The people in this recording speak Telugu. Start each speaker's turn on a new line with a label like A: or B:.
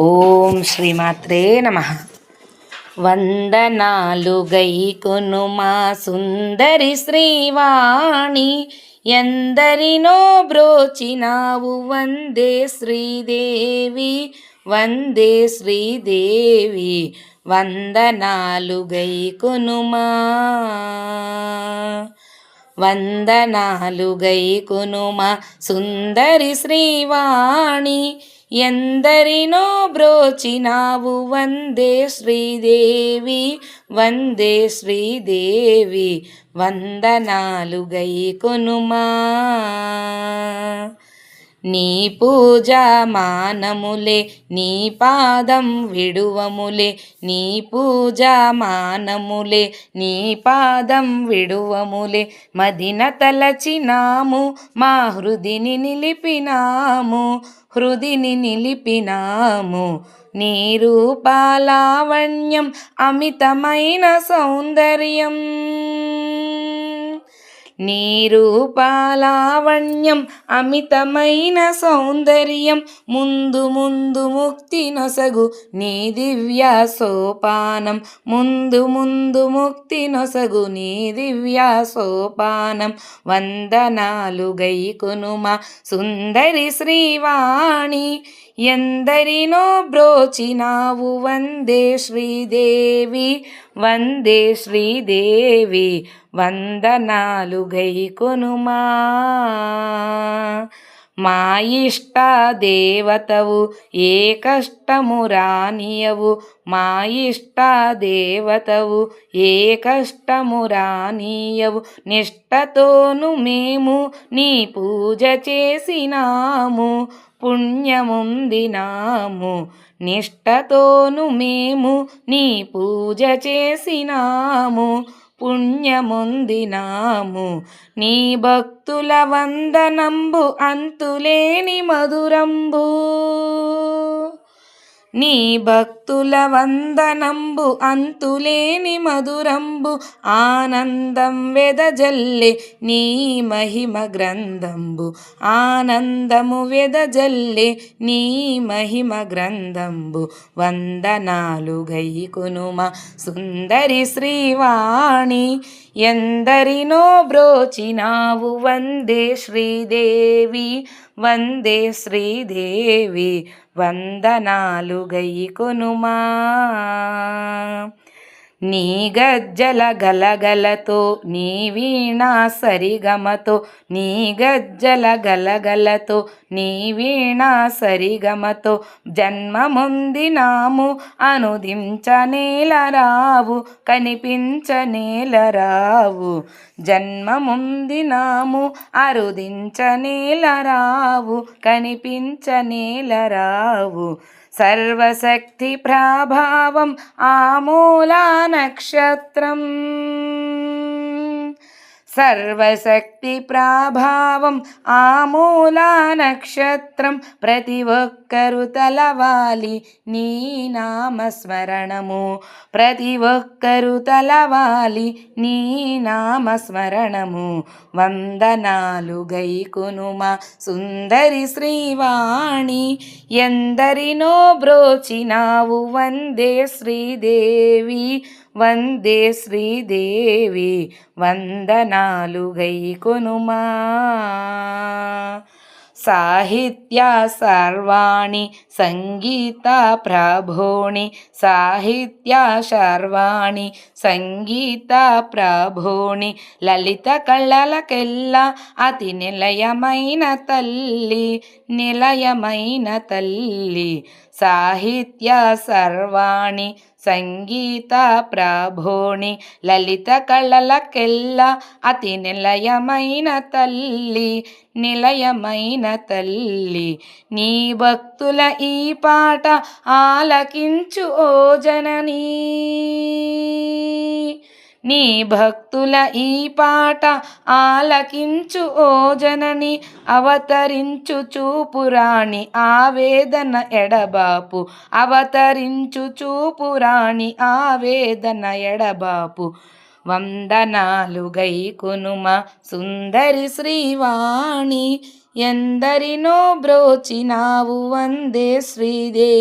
A: ఓం శ్రీమాత్రే నమ. వందనాలు గైకును మా సుందరి శ్రీవాణి. ఎందరినో బ్రోచినావు వందే శ్రీదేవి. వందే శ్రీదేవి. వందనాలు గైకునుమా వందనాలు గైకునుమా సుందరి శ్రీవాణి. ఎందరినో బ్రోచినావు వందే శ్రీదేవి వందే శ్రీదేవి వందనాలు గైకొనుమా నీ పూజ మానములే నీ పాదం విడువములే నీ పూజ మానములే నీ పాదం విడువములే. మదిన తలచినాము మా హృదిని నిలిపినాము హృదిని నిలిపినాము. నీ రూపాలావణ్యం అమితమైన సౌందర్యం. నీరూపాలావణ్యం అమితమైన సౌందర్యం ముందు ముందు ముక్తి నొసగు నీ దివ్య సోపానం ముందు ముందు ముక్తి నొసగు నీ దివ్య సోపానం. వందనాలు గైకునుమ సుందరి శ్రీవాణి ఎందరినో బ్రోచినావు వందే శ్రీదేవి వందే శ్రీదేవి వందనాలు గైకొనుమా మా ఇష్ట దేవతవు ఏ కష్టము రానియవు. మా ఇష్ట దేవతవు ఏ కష్టము రానియవు. నిష్టతోను మేము నీ పూజ చేసినాము పుణ్యముందినాము నిష్టతోను మేము నీ పూజ చేసినాము. పుణ్యముందినాము నీ భక్తుల వందనంబు అంతులేని మధురంబు. నీ భక్తుల వందనంబు అంతులేని మధురంబు ఆనందం వెదజల్లే నీ మహిమ గ్రంథంబు. ఆనందము వెదజల్లే నీ మహిమ గ్రంథంబు. వందనాలు గైకునుమ సుందరి శ్రీవాణి ఎందరినో బ్రోచినావు వందే శ్రీదేవి. వందే శ్రీదేవి వందనాలు గైకొనుమా నీ గజ్జల గలగలతో నీ వీణా సరిగమతో నీ గజ్జల గలగలతో నీ వీణా సరిగమతో జన్మముందినాము అనుదించనేలరావు కనిపించనేలరావు. జన్మముందినాము అరుదించనేలరావు కనిపించనేలరావు. सर्वशक्ति प्रभाव आमूला नक्षत्रम సర్వశక్తి ప్రాభావం ఆమూలా నక్షత్రం ప్రతి ఒక్కరు తలవాలి నీ నామస్మరణము. ప్రతి ఒక్కరు తలవాలి నీ నామస్మరణము. వందనాలు గైకునుమ సుందరి శ్రీవాణి ఎందరినో బ్రోచినావు వందే శ్రీదేవి. వందే శ్రీదేవి వందనాలు గైకొనుమా సాహిత్య సర్వాణి సంగీత ప్రభోణి సాహిత్య సర్వాణి సంగీత ప్రభోణి లలిత కళలకెల్లా అతి నిలయమైన తల్లి నిలయమైన తల్లి సాహిత్య సర్వాణి సంగీత ప్రభోణి లలిత కళలకెల్ల అతి నిలయమైన తల్లి నిలయమైన తల్లి. నీ భక్తుల ఈ పాట ఆలకించు ఓ జననీ. నీ భక్తుల ఈ పాట ఆలకించు ఓ జనని అవతరించు చూపురాణి ఆవేదన ఎడబాపు. అవతరించు చూపురాణి ఆవేదన ఎడబాపు. వందనాలు గైకునుమ సుందరి శ్రీవాణి ఎందరినో బ్రోచినావు వందే శ్రీదే